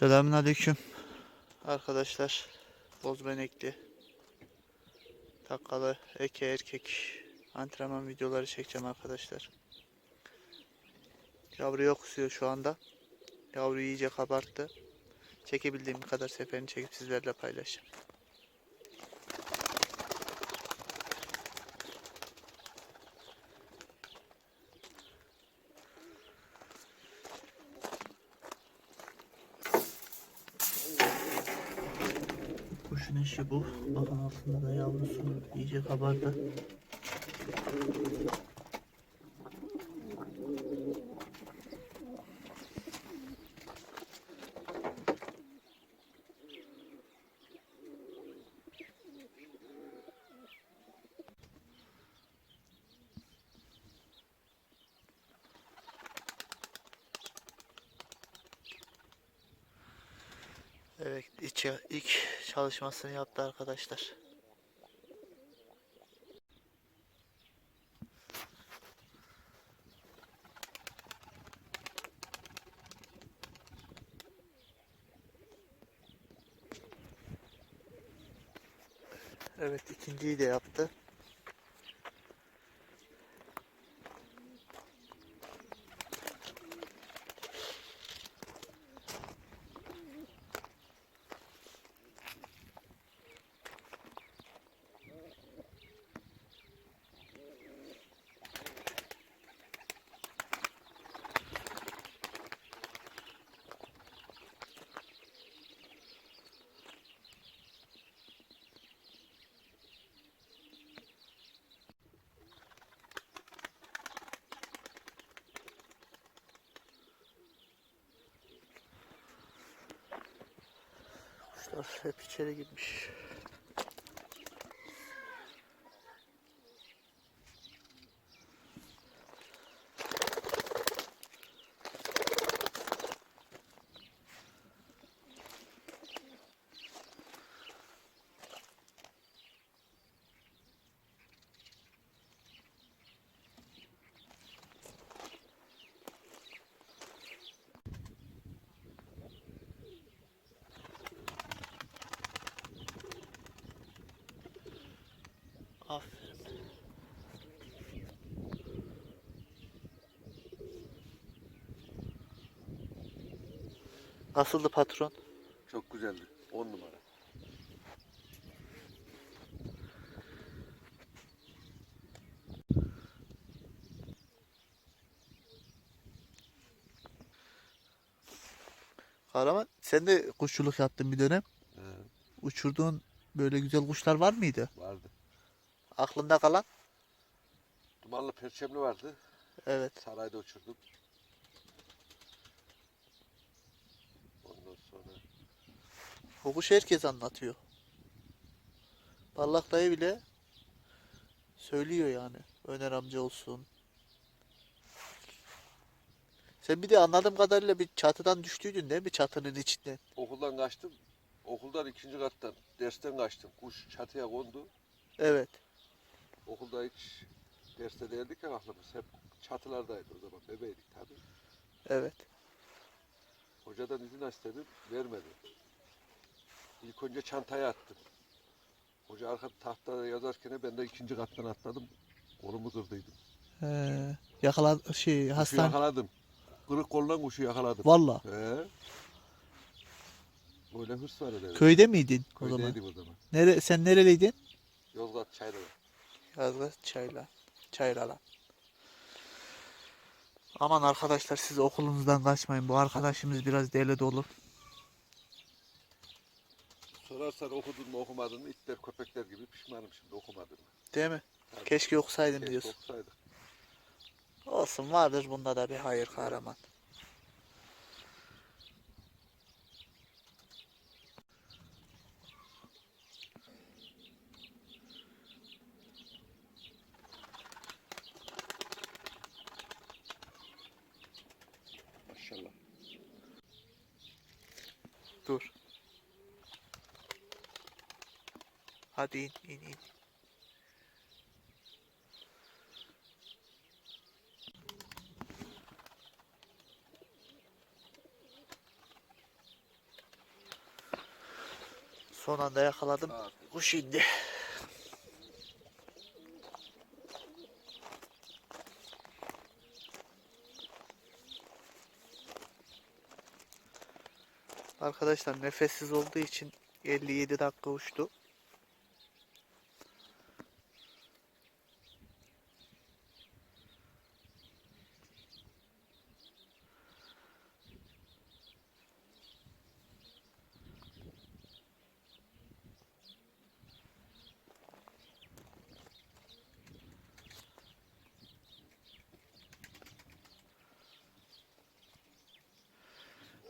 Selamünaleyküm arkadaşlar. Bozbenekli takkalı eke erkek antrenman videoları çekeceğim arkadaşlar. Yavru yok kusuyor şu anda. Yavru iyice kabarttı. Çekebildiğim kadar seferini çekip sizlerle paylaşacağım. Kuşun eşi bu. Bakın altında da yavrusu iyice kabardı. Evet, ilk çalışmasını yaptı arkadaşlar. Evet, ikinciyi de yaptı. Kuşlar hep içeri girmiş. Aferin. Nasıldı patron? Çok güzeldi. 10 numara. Kahraman sen de kuşçuluk yaptın bir dönem. He, Uçurduğun böyle güzel kuşlar var mıydı? vardı. Aklında kalan? Dumanlı perçemli vardı. Evet. Sarayda uçurdum. Ondan sonra O kuşu herkes anlatıyor. Parlak dayı bile söylüyor yani. Öner amca olsun. Sen bir de anladığım kadarıyla bir çatıdan düştüydün değil mi? Çatının içinden. okuldan kaçtım. Okuldan ikinci kattan, dersten kaçtım. Kuş çatıya kondu. Evet. Okulda hiç derste değildik ya aklımız. Hep çatılardaydı o zaman. Bebeydik tabii. Evet. Hocadan izin istedim. Vermedi. İlk önce çantaya attım. Hoca arka tahtada yazarken ben de ikinci kattan atladım. Kolumu kırdıydım. Ee, yakala şey hastane. yakaladım. Kırık kolundan kuşu yakaladım. Valla. He. Böyle hırs var öyle. Köyde miydin o zaman? Köydeydim o zaman. Nere, sen nereliydin? Yozgat Çaylı'da. Yazgı Çayla. Çayrala. Aman arkadaşlar siz okulunuzdan kaçmayın. Bu arkadaşımız biraz deli dolu. Sorarsan okudun mu okumadın mı itler köpekler gibi pişmanım şimdi okumadım. Değil mi? Tabii. Keşke okusaydım Keşke diyorsun. okusaydık. Olsun vardır bunda da bir hayır kahraman. Maşallah. Dur. Hadi in in in. Son anda yakaladım. Kuş indi. Arkadaşlar nefessiz olduğu için 57 dakika uçtu.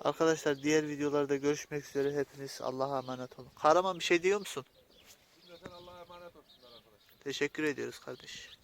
Arkadaşlar diğer videolarda görüşmek üzere. Hepiniz Allah'a emanet olun. Kahraman bir şey diyor musun? Allah'a emanet olsunlar arkadaşlar. Teşekkür ediyoruz kardeş.